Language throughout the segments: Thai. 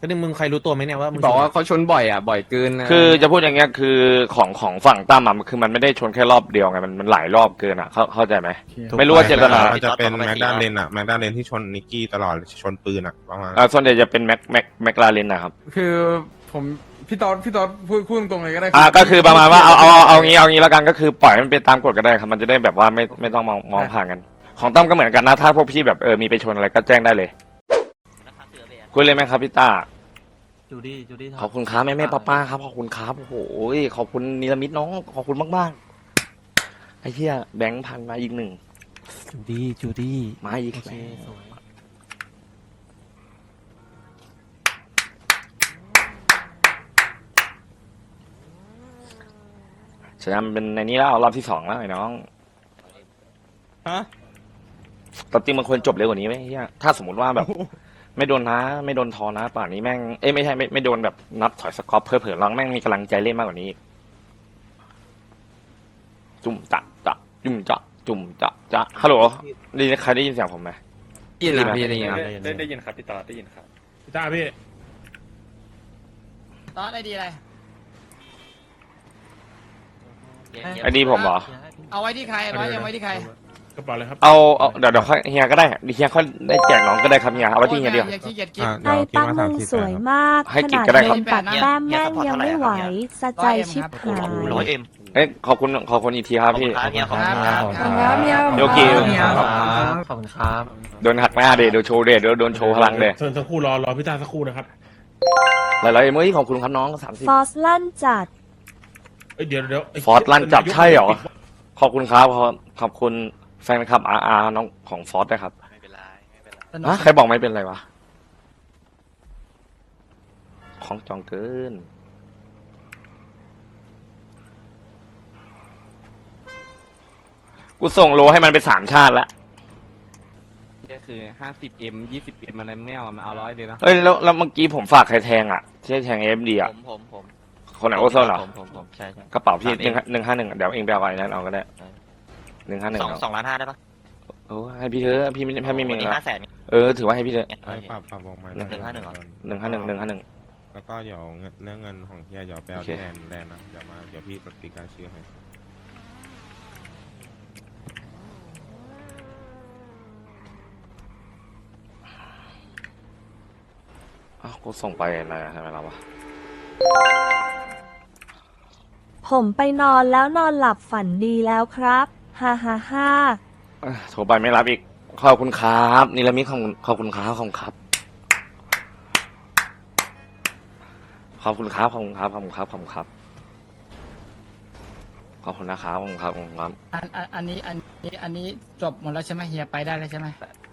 ก็นี่มึงใครรู้ตัวไหมเนี่ยว่ามึงบอกว่าเขาชนบ่อยอะบ่อยเกินนะคือจะพูดอย่างเงี้ยคือของของฝั่งตั้มอะมันคือมันไม่ได้ชนแค่รอบเดียวไงมันมันหลายรอบเกินอะเข้าเข้าใจไหม ไม่รู้ว่าเจตนา มันจะเป็นแม็กดาเลนอะแม็กดาเลนที่ชนนิกกี้ตลอดชนปืนอะประมาณอ่าส่วนใหญ่จะเป็นแม็กแม็กแม็กลาเรนนะครับคือผมพี่ตอนพี่ตอนพูดพูดตรงๆเลยก็ได้อ่าก็คือประมาณว่าเอาเอาเอาเอางี้เอางี้แล้วกันก็คือปล่อยให้มันเป็นตามกฎก็ได้ครับมันจะได้แบบว่าไม่ไม่ต้องมองมองผ่านกัน ของตั้มก็เหมือนกันนะถ้าพวกพี่แบบเออมีไปชนอะไรก็แจ้งได้เลย คุยเลยไหมครับพี่ต้าจูดี้จูดี้ขอบคุณครับแม่แม่ป้าป้าครับขอบคุณครับโอ้โหขอบคุณนิรมิตน้องขอบคุณมากๆไอ้เหี้ยแบงค์พันมาอีกหนึ่งจูดี้จูดี้มาอีกโอเคแล้วสวยฉะนั้นมันเป็นในนี้แล้วรอบที่สองแล้วไอ้น้องฮะตอนจริงมันควรจบเร็วกว่านี้ไหมเฮียถ้าสมมติว่าแบบ ไม่โดนนะ ไม่โดนทอนะป่านนี้แม่งเอ้ยไม่ใช่ไม่ไม่โดนแบบนับถอยสกอร์เพื่อเผื่อๆลองแม่งมีกำลังใจเล่นมากกว่านี้อีกจุ่มจะจะจุ่มจะจุ่มจะจะฮัลโหลได้ยินใครได้ยินเสียงผมไหมยินนะพี่อะไรเงี้ยได้ได้ยินครับพี่ตอดได้ยินครับ พี่ต้าพี่ตอนไอดีอะไร ไอ้ดีผมเหรอ เอาไว้ที่ใครร้อยยังไว้ที่ใคร กระเป๋าเลยครับเอาเอาเดี๋ยวเดี๋ยวค่อยเฮียก็ได้เฮียเขาได้แจกน้องก็ได้ครับเฮียเอาไว้ที่เฮียเดียวอย่าขี้เกียจกิน อะไอ้เดี๋ยวคิดตั้งว่ามึสามงสิบสวยแปดมากให้ขกิ๊กนาดก็ได้ครับโดนปัดแต้มแม่งยังไม่ไหวสะใจชิบหายร้อยเอ็ม เอ้ยขอบคุณขอบคุณอีกทีครับพี่ครับ ครับโยกิขอบคุณครับ โดนหักหน้าเดโดนโชว์เดโดนโดนโชว์พลังเดเชิญสักครู่รอรอพี่ต้าสักครู่นะครับหลายๆเอ็มเอ้ยขอบคุณครับน้องสามสิบ ฟอสลั่นจัด เอ้ยเดี๋ยวเดี๋ยวไฟอร์สลั่นจับใช่เหรอ ขอบคุณครับขอบขอบคุณ แฟนคลับอาอาน้องของฟอสด้วยครับไม่เป็นไรไม่เป็นไรสนุกฮะใครบอกไม่เป็นไรวะ ของจองเกิน กูส่งโลให้มันไปสามชาติแล้วก็คือห้าสิบเอ็มยี่สิบเอ็มอะไรไม่เอามาเอาร้อยเลยนะเอ้ยแล้วแล้วเมื่อกี้ผมฝากใครแทงอะที่ให้แทงเอฟดีผอะมผมผมคนไหนโอโซนเหรอ ผมผมผมใช่ใช่กระเป๋าพี่ถามหเอนึ่งงหนึ่งห้าหนึ่งเดี๋ยวเองไปเอาไว้นั่นเอาก็ได้ ได้ หนึ่งห้าหนึ่งสองสองล้านห้าได้ปะโอ้ให้พี่เถอะพี่ไม่พี่ไม่มีวันนี้แล้วห้าแสน เออถือว่าให้พี่เถอะไปปรับปรับวงมาหนึ่งห้าหนึ่งเหรอ หนึ่งห้าหนึ่งหนึ่งห้าหนึ่ง แล้วก็เดี๋ยวเงินเรื่องเงินของเฮียเดี๋ยวไปเอาโอเคที่แลนด์แลนด์นะเดี๋ยวมาเดี๋ยวพี่ปฏิการชื่อให้อ้าวกูส่งไปไหนอะทำไมเราวะผมไปนอนแล้วนอนหลับฝันดีแล้วครับ ฮ่าฮ่าฮ่าเอ้ยโทรไปไม่รับอีก ขอบคุณครับนิรมิตขอบคุณขอบคุณครับขอบคุณครับ ขอบคุณครับขอบคุณครับขอบคุณครับขอบคุณครับขอบคุณนะครับขอบคุณครับขอบคุณครับอันอันอันนี้อันนี้อันนี้จบหมดแล้วใช่ไหมเฮียไปได้แล้วใช่ไหม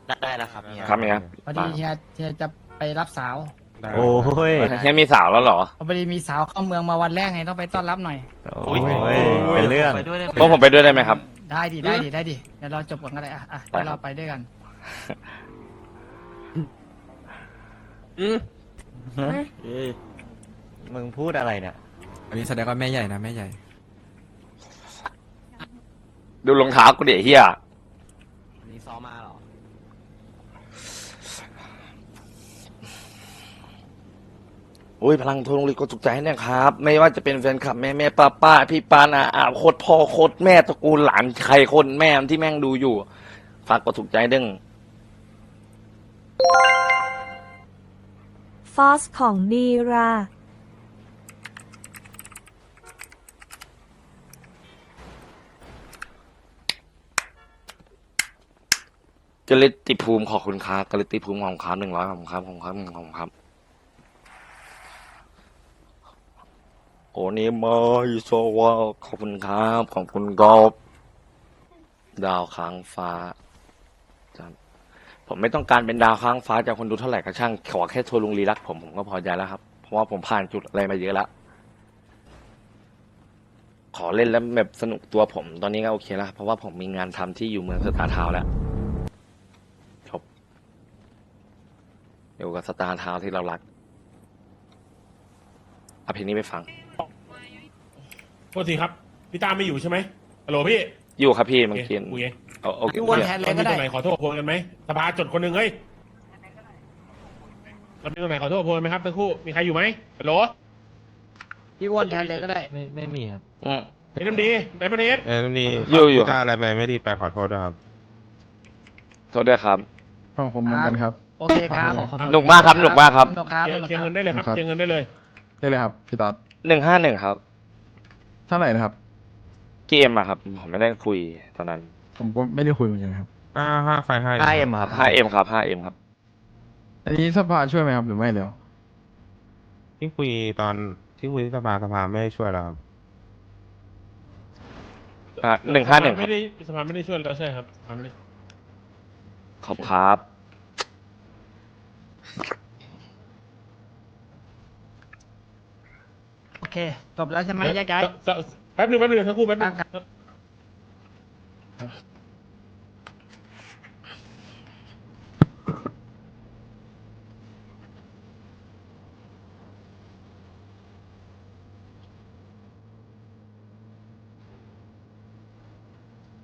ได้ได้แล้วครับเนี่ยครับเนี่ยพอดีเฮียเฮียจะไปรับสาวได้โอ้ยเฮียมีสาวแล้วเหรอพอดีมีสาวเข้าเมืองมาวันแรกไงต้องไปต้อนรับหน่อยโอ้ยเป็นเรื่องไปด้วยได้ไหมพวกผมไปด้วยได้ไหมครับ ได้ดิได้ดิได้ดิเดี๋ยวเราจบกันก็ได้อะอะไปครับเดี๋ยวเราไปด้วยกันมึงพูดอะไรเนี่ย อันนี้แสดงว่าแม่ใหญ่นะแม่ใหญ่ ดูรองเท้ากูเดี๋ยวเฮีย อันนี้ซ้อมมาเหรอ โอ้ยพลังโทรลงลีกดจุกใจให้เนะครับ ไม่ว่าจะเป็นแฟนคลับแม่แม่ป้าป้าพี่ปานาอาโคตรพ่อโคตรแม่ตระกูลหลานใครคนแม่ที่แม่งดูอยู่ ฝากกดถูกใจดึงฟอสของดีรากลิตติภูมิขอบคุณครับกลิตติภูมิของครับหนึ่งร้อยของครับของครับของครับ โอนิมาอิโซวะขอบคุณครับ ขอบคุณกอบดาวค้างฟ้าจันผมไม่ต้องการเป็นดาวค้างฟ้าจากคนดูเท่าไหร่ก็ช่าง ขอแค่โทรลุงลีรักผมผมก็พอใจแล้วครับ เพราะว่าผมผ่านจุดอะไรมาเยอะแล้ว ขอเล่นแล้วแบบสนุกตัวผม ตอนนี้ก็โอเคแล้ว เพราะว่าผมมีงานทำที่อยู่เมืองสตาร์ทาวแล้วจบอยู่กับสตาร์ทาวที่เรารักเอาเพลงนี้ไปฟัง โทษทีครับ พี่ต้าไม่อยู่ใช่ไหมฮัลโหลพี่อยู่ครับพี่โอเมื่อเคกี้คุยเองเอาโอเคพี่อ้วนแทนตอนนี้ตรงไหนขอโทษพวงกันไหมสภาจดคนหนึ่งเฮ้ยเรามีตรงไหนขอโทษโพลไหมครับทั้งคู่มีใครอยู่ไหมฮัลโหลพี่อ้วนแทนเลยก็ได้ ไม่ไม่มีครับ อืม เฮ้ยน้ำดีไดมอนเฮดเอ้ยนี่อยู่อยู่ ถ้าอะไรไปไม่ดีไปขอโทษด้วยครับ โทษด้วยครับของผมเหมือนกันครับ โอเคครับหนุกมากครับหนุกมากครับ สนุกครับเคลียสร์นุกเคลียร์คเงิรับ นได้เลยครับครับเคลียร์เงินได้เลย ได้เลยครับ พี่ต๊อด หนึ่งห้าหนึ่งครับ เท่าไหร่นะครับ เกมอะครับ ผมไม่ได้คุยตอนนั้น ผมก็ไม่ได้คุยเหมือนกันครับห้าห้าไฟให้ห้าเอ็มครับห้าเอ็มครับห้าเอ็มครับ อันนี้สภาช่วยไหมครับหรือไม่เร็วที่คุยตอนที่คุยที่สภาสภาไม่ได้ช่วยเราครับหนึ่งห้าหนึ่งไม่ได้สภาไม่ได้ช่วยเราใช่ครับสภาไม่ได้ขอบครับ โอ เคจบแล้วใช่ไหมแยกย้ายสสแป๊บหนึงแป๊บหนึงทั้งคู่แป๊บหนึงครับ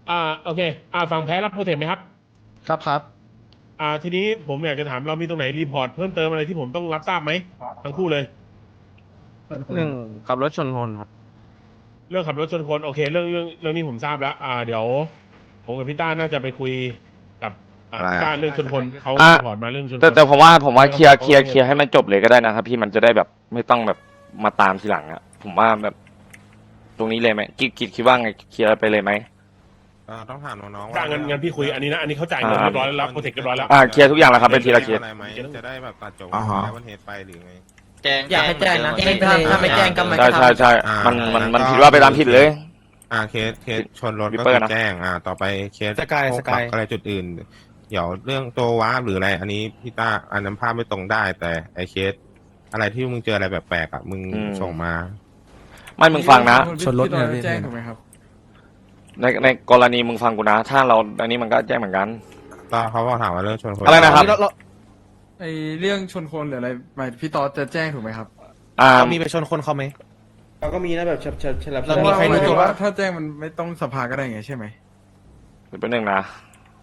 อ่าโอเค อ่าฝั่งแพ้รับโปรเทคไหมครับ ครับครับ อ่าทีนี้ผมอยากจะถามเรามีตรงไหนรีพอร์ตเพิ่มเติมอะไรที่ผมต้องรับทราบไหมทั้งคู่เลย หนึ่งขับรถชนคนครับ เรื่องขับรถชนคนโอเค เรื่องเรื่องเรื่องนี้ผมทราบแล้ว อ่า เดี๋ยว ผมกับพี่ต้าน่าจะไปคุยกับอ่าอะไรอะพี่ต้าเรื่องชนคนเขาอะรีพอร์ตมาเรื่องชนคนแต่แต่ผมว่าผมว่าเคลียร์เคลียร์เคลียร์ให้มันจบเลยก็ได้นะครับ พี่มันจะได้แบบไม่ต้องแบบมาตามทีหลังอะผมว่าแบบ ตรงนี้เลยไหมกิจกิจคิดว่าไงเคลียร์ไปเลยไหมเอ่อต้องถามน้องๆจ้างเงินเงินพี่คุยอันนี้นะอันนี้เขาจ่ายเงินอ่าเรียบร้อยแล้วรับโปรเทคเรียบร้อยแล้ว อ่าเคลียร์ทุกอย่างแล้วครับเป็นทีละเคส อะไรไหมจะได้แบบตัดจบอ่าฮะ แล้วมันเหตุไปหรือไง แจ้งอยากให้แจ้งนะแจ้งถ้าถ้าไม่แจ้งก็มันใช่ใช่ใช่อ่ามันมันมันแล้วก็ ผิดว่าไปตามผิดเลย อ่าเคสเคสชนรถวิปก็เปอร์คือนะ แจ้งอ่า ต่อไปเคสสกายพวสกายปรับอะไรจุดอื่น เดี๋ยวเรื่องตัวว้าร์ปหรืออะไร อันนี้พี่ต้าอันนั้นภาพไม่ตรงได้ แต่ไอเคส อะไรที่มึงเจออะไรแปลกๆอะมึงอืม ส่งมา ไม่มึงฟังนะ ชนรถเนี่ยแจ้งถูกไหมครับ ในในกรณีมึงฟังกูนะ ถ้าเราอันนี้มันก็แจ้งเหมือนกัน ก็เขาก็ถามว่าเรื่องชนคนอะไรนะครับ ไอเรื่องชนคนหรืออะไรหมายพี่ต๊อดจะแจ้งถูกไหมครับอ่ามีไปชนคนเขาไหม เราก็มีนะแบบเฉลบเรามีใครรู้ตัวว่าถ้าแจ้งมันไม่ต้องสภาก็ได้ไงใช่ไหมเดี๋ยวแป๊บนึงนะ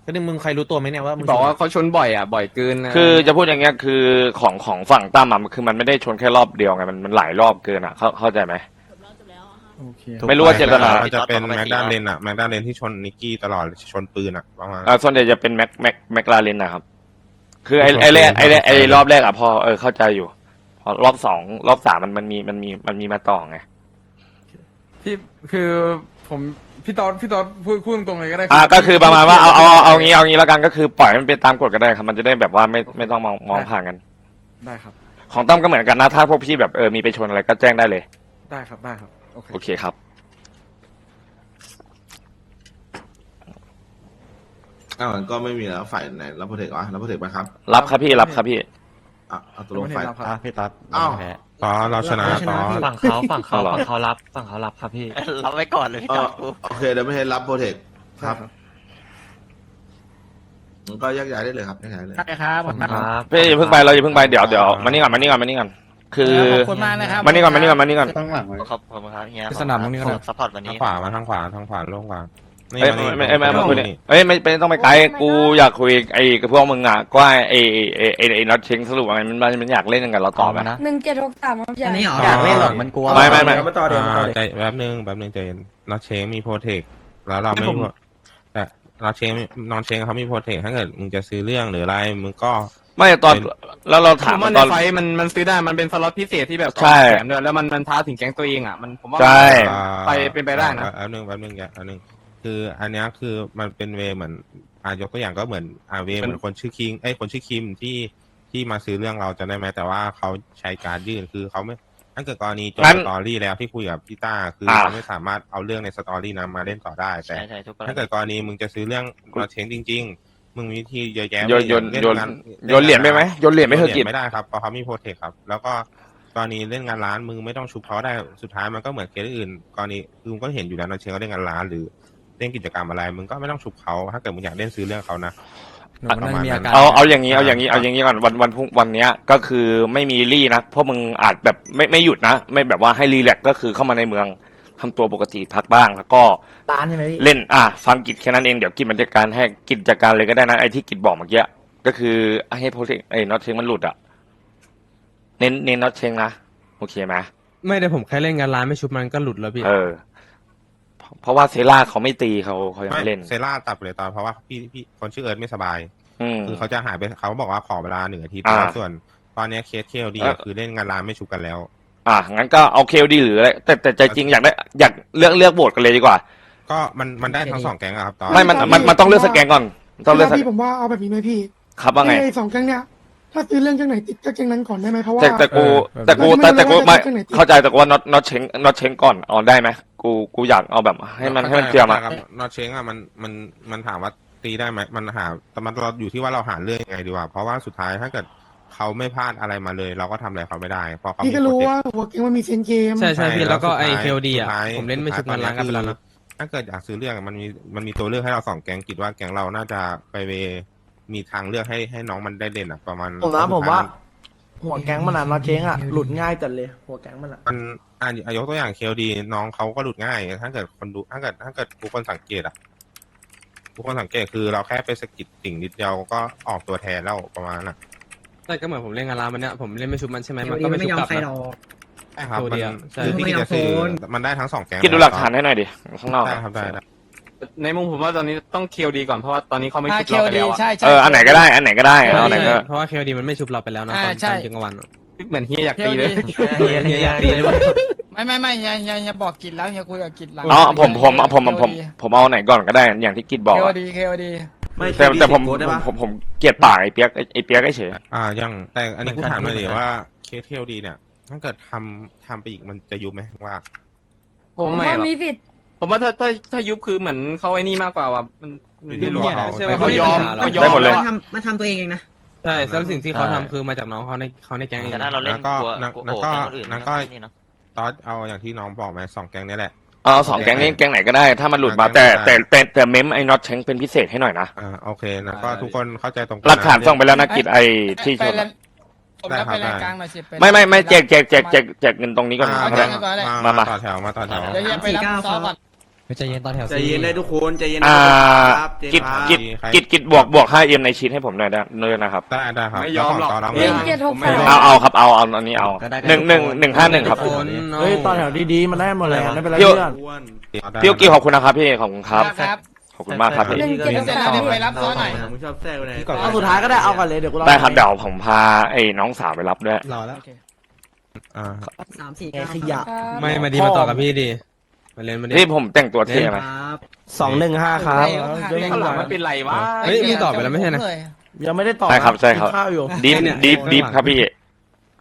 ก็นึงมึงใครรู้ตัวไหมเนี่ยว่ามึงบอกว่าเขาชนบ่อยอะ บ่อยเกินนะคือจะพูดอย่างเงี้ยคือของของฝั่งตั้มอะมันคือมันไม่ได้ชนแค่รอบเดียวไงมันมันหลายรอบเกินอะเข้าเข้าใจไหม โอเคไม่รู้ว่าเจตนามันจะเป็นแม็กดาเลนอะแม็กดาเลนที่ชนนิกกี้ตลอดชนปืนอะประมาณอ่าส่วนใหญ่จะเป็นแม็กแม็กแม็กลาเรนนะครับ คือไอ้ชนไอ้แรกปืนไอ้แรกชนปืนไอ้รอบแรกอะพอเออเข้าใจอยู่ พอรอบสองรอบสามมันมันมีมันมีมันมีมาต่อไงพี่คือผมพี่ต๊อดพี่ต๊อดพูดพูดตรงๆเลยก็ได้อ่าก็คือประมาณว่าเอาเอาเอาเอางี้เอางี้แล้วกันก็คือปล่อยให้มันเป็นตามกฎก็ได้ครับ มันจะได้แบบว่าไม่ไม่ต้องมองมองผ่านกัน ได้ครับ ของตั้มก็เหมือนกันนะถ้าพวกพี่แบบเออมีไปชนอะไรก็แจ้งได้เลย ได้ครับได้ครับ โอเคโอเคครับ อ้าวก็ไม่มีแล้วฝ่ายไหนรับโปรเทควะรับโปรเทคไหมครับรับครับพี่รับครับพี่ อะเอาตกลงฝ่ายไม่ได้รับครับอะพี่ตัดอ้าว แพ้ ต่อเราชนะต่อฝั่งเขาฝั่งเขาเอาเหรอฝั่งเขารับฝั่งเขารับครับพี่ รับไว้ก่อนเลยพี่เอจออดกูโอเคเดี๋ยวไม่ให้รับโปรเทคครับได้ครับงั้นก็แยกย้ายได้เลยครับแยกย้ายเลย ได้ครับผมครับ พี่อย่าเพิ่งไปเราอย่าเพิ่งไปเดี๋ยวเดี๋ยวมานี่ก่อนมานี่ก่อนมานี่ก่อนคือขอบคุณมากนะครับ มานี่ก่อนมานี่ก่อนมานี่ก่อนต้องหลังไว้ ขอบคุณครับเฮียสนามตรงนี้ก็ได้ซัพพอร์ตวันทางนี้ ขวามาทางขวาทางขวาลงขวา นี่เอ้ยมานี่ไม่ไม่ไม่ไม่ไม่คุยนี่เนี่ยเอ้ยไม่ไม่ต้องไปไกลกูอยากคุยไอ้กับพวกมึงอะก็ไอ้ไอ้ไอ้ไอ้ไอ้น็อตเชงสรุปอะไรมันมันมันอยากเล่นกันเราต่อไหมนะหนึ่งเจ็ดหกสามครับใหญ่อันนี้เหรออยากเล่นหรอกมันกลัวไม่ไม่ไม่มาต่อเดี๋ยวมาต่ออ่าเดี๋ยวใจแป๊บนึงแป๊บนึงใจเย็นน็อตเชงมีโปรเทคแล้วเราไม่มีแต่น็อตเชงนอนเชงเขามีโปรเทคถ้าเกิดมึงจะซื้อเรื่องหรืออะไรมึงก็ไม่ตอนแล้วเราถามผมว่าตในอนไฟท์มันมันซื้อได้มันเป็นสล็อตพิเศษที่แบบใช่แถมด้วยแล้วมันมันท้าถึงแก๊งตัวเองอะมันผมว่าใช่อ่าไปเป็นไปได้นะแป๊บนึงแป๊บนึงแป๊บนึง คืออันเนี้ยคือมันเป็นเวเหมือนอ่ายกตัวอย่างก็เหมือนอ่าเวเหมือนคนชื่อคิงไอ้ยคนชื่อคิมที่ที่มาซื้อเรื่องเราจะได้ไหมแต่ว่าเขาใช้การยื่นคือเขาไม่ถ้าเกิดกรณีจบงั้นสตอรี่แล้วที่คุยกับพี่ต้าคืออ่าเราไม่สามารถเอาเรื่องในสตอรี่นั้นมาเล่นต่อได้แต่ ใช่ใช่ทุกคนถ้าเกิดกรณีมึงจะซื้อเรื่องเราเชงจริง ๆ มึงมีวิธีเยอะแยะโยนโยนเล่โยนงานโยนเหรียญไปไหมโยนเหรียญไม่เคยกินไม่ได้ครับเพราะเขามีโปรเทคครับ แล้วก็กรณีเล่นงานร้านมึงไม่ต้องชุบเขาได้สุดท้ายมันก็เหมือนเคสอื่นกรณีคือมึงก็เห็นอยู่แล้วนะเชงเขาเล่นงานร้านหรือ เล่นกิจกรรมอะไรมึงก็ไม่ต้องชุบเขาถ้าเกิดมึงอยากเล่นซื้อเรื่องเขานะ หนูนั่นมีอาการเอาเอาอย่างนี้เอาอย่างนี้เอาอย่างนี้ก่อนวันวันพรุ่งวันเนี้ยก็คือไม่มีรี่นะเพราะมึงอาจแบบไม่ไม่หยุดนะ ไม่แบบว่าให้รีแลกซ์ก็คือเข้ามาในเมืองทำตัวปกติพักบ้าง แล้วก็ร้านใช่ไหมพี่เล่นอะฟังกิจแค่นั้นเองเดี๋ยวกิจมันจัดการให้กิจจัดการเลยก็ได้นะไอ้ที่กิจบอกเมื่อกี้ก็คือให้โปรเทคไอ้น็อตเชงมันหลุดอะเน้นเน้นน็อตเชงนะโอเคไหมไม่ได้ผมแค่เล่นงานร้านไม่ชุบมันก็หลุดแล้วพี่ เออ เพราะเพราะว่าเซล่าเขาไม่ตีเขาเขายังไม่ไม่เล่น เซล่าตัดไปเลยตอนเพราะว่าพี่พี่คนชื่อเอิร์ธไม่สบาย อืม คือเขาจะหายไปเขาบอกว่าขอเวลาหนึ่งอาทิตย์อ่าแล้วส่วนตอนเนี้ยเคสเคลดีเออ คือเล่นงานร้านไม่ชุบกันแล้ว อะงั้นก็เอาเคลดีหรืออะไรแต่แต่ใจจริงอยากได้อยากเลือกเลือกโหวตกันเลยดีกว่า ก็มันมันได้ทั้งสองแก๊งอะครับตอนไม่มันมันมันต้องเลือกสแกนก่อนต้องเลือกสแกพี่นผมว่าเอาแบบนี้ไหมพี่ครับว่าไง ไอ้สองแก๊งเนี้ย ถ้าซื้อเรื่องแก๊งไหนติดก็แก๊งนั้นก่อนได้ไหมเพราะว่า แต่แต่กูเออ แต่กูไม่แต่ไม่แต่กูไม่ไม่ว่าจะเป็นไหนเข้าใจแต่กูว่าน็อตน็อตเชงน็อตเชงก่อนเอาได้ไหมกูกูอยากเอาแบบให้มันให้มันเคลียร์มา ครับนอตเชงอะมันมันมันถามว่าตีได้ไหมมันหาแต่มันเราอยู่ที่ว่าเราหาเรื่องยังไงดีกว่า เพราะว่าสุดท้ายถ้าเกิดเขาไม่พลาดอะไรมาเลย เราก็ทำอะไรเขาไม่ได้เพราะเขาพี่ก็มีรู้โปรเจกต์ว่าหัวแก๊งมันมีเซนเกม ใช่ใช่พี่แล้วก็สุดไอท้ายเคลดีอะสุดท้ายผมเล่นไม่ชุบงานร้านกันไปแล้วนะ ถ้าเกิดอยากซื้อเรื่องอะมันมีมันมีตัวเลือกให้เราสองแก๊งคิดว่าแก๊งเราน่าจะไปเว มีทางเลือกให้ให้น้องมันได้เล่นอะประมาณผมนะผมว่าสุดท้ยหัวแก๊งมันอะน็อตเชงอะหลุดง่ายจัดเลย หัวแก๊งมันอะมันอะอะยกตัวอย่างเคลดีน้องเขาก็หลุดง่าย ถ้าเกิดคนดูถ้าเกิดถ้าเกิดทุกคนสังเกตอะทุกคนสังเกตคือเราแค่ไปสะกิดสิ่งนิดเดียวก็ออกตัวแทนแล้วประมาณนั้นอะแต่ก็เหมือนผมเล่นงานร้านมันเนี้ยผมเล่นไม่ชุบมันใช่ไหมมันก็ไม่ชุบกลับนะใช่ครับตัวมันเดียวใช่คือที่กิจจะสื่อมันได้ทั้งสองแก๊งคิดดูหลักฐานให้หน่อยดิข้างนอกได้อะๆครับได้ได้ ในมุมผมว่าตอนนี้ต้องเคลดีก่อนเพราะว่าตอนนี้เขาไม่ชุบเราไปแล้วอะเอออันไหนก็ได้อันไหนก็ได้เอาอันไหนก็ เพราะว่าเคลดีมันไม่ชุบเราไปแล้วนะตอนตอนเที่ยงวันอะเหมือนเฮียอยากตีเลยเฮียเฮียอยากตีเลยว่า ไม่ไม่ไม่เฮียเฮียเฮียบอกกินแล้วเฮียคุยกับกินหลังอ๋อผมผมผมผมผมผมเอาไหนก่อนก็ได้อย่างที่กิดบอกอะดีเคดีแต่แต่ผมผมผมผมเกลียดปากไอ้เปียกไอ้ไอ้เปียกไอ้เฉย อ่ายังแต่อันนี้เหมืกูอนกันถามเลยดิเหมือนกันว่าเคสเคลดีเนี่ย ถ้าเกิดทำทำไปอีกมันจะยุบไหมว่า ผมไม่หรอก ผมว่าถ้าถ้าถ้ายุบคือเหมือนเขาไอ้นี่มากกว่าว่ะมันมันไม่รู้อะเขาใช่ไหมเขายอมเขายอมได้หมดเลยอะมันทำตัวเองเองนะใช่แล้วสิ่งที่เขาทำคือมาจากน้องเขาในเขาในแก๊งเองแต่ถ้าเราเล่นแล้วก็กลัวแล้วกลัวแล้วโอ้ก็แต่คนอื่นแล้วก็ ไม่นี่เนอะตอนเอาอย่างที่น้องบอกไหมสองแก๊งนี้แหละ เอาสองแก๊งนี้แก๊งไหนก็ได้ ถ้ามันหลุดมาแต่แต่แต่แต่เมมไอ้น็อตเชงเป็นพิเศษให้หน่อยนะอ่าโอเคนะก็ทุกคนเข้าใจตรงกัหลักฐานส่งไปแล้วนะกิดไอ้ที่ชนอะผมรับไปรายกลางหน่อยสิไม่ไม่ไม่แจกแจกแจกแจกแจกเงินตรงนี้ก่อนอ่าก็ได้ มามามามาต่อแถวมาต่อแถว เดี๋ยวเฮียไปรับซอก่อน ใจเย็นตอนแถวใจเย็นได้ทุกคนใจเย็นอ่าครับเจกิดครับกิดกิดกิดบวกบวกห้าเอ็มในชีตให้ผมหน่อยได้เลยนะครับ ได้ได้ครับไม่ยอมหรอกแล้วขงต่อน้องเรื่องเจ็ดหกผมไม่สามยอมเอาเอาครับเอาเอาอันนี้เอาหนึ่งหนึ่งหนึ่งห้าหนึ่งครับโอนน้องเฮ้ยตอนแถวดีๆมันได้หมดเลยไม่เป็นไรพี่เพื่อนอ้วนพี่โอกี้ขอบคุณนะครับพี่ขอบคุณครับครับขอบคุณมากครับพี่หนึ่งเจ็ดหกสามไปรับซ้อนหน่อยมึงชอบแทรกไปไหนเอาสุดท้ายก็ได้เอาก่อนเลยเดี๋ยวกูรอได้ครับเดี๋ยวผมพาไอ้น้องสาวไปรับด้วยรอแล้วอ่าสามสี่ไอ้ขยะไม่มาดีมาต่อกับพี่ดี มาเล่นมาดินี่ผมแต่งตัวเท่ไหมสองหนึ่งห้าครับข้างหลังมันเป็นไรวะเฮ้ยมึงตอบไปแล้วไม่ใช่นะ ยังไม่ได้ตอบใช่ครับใช่ครับ กินข้าวอยู่ ดิฟดิฟดิฟครับพี่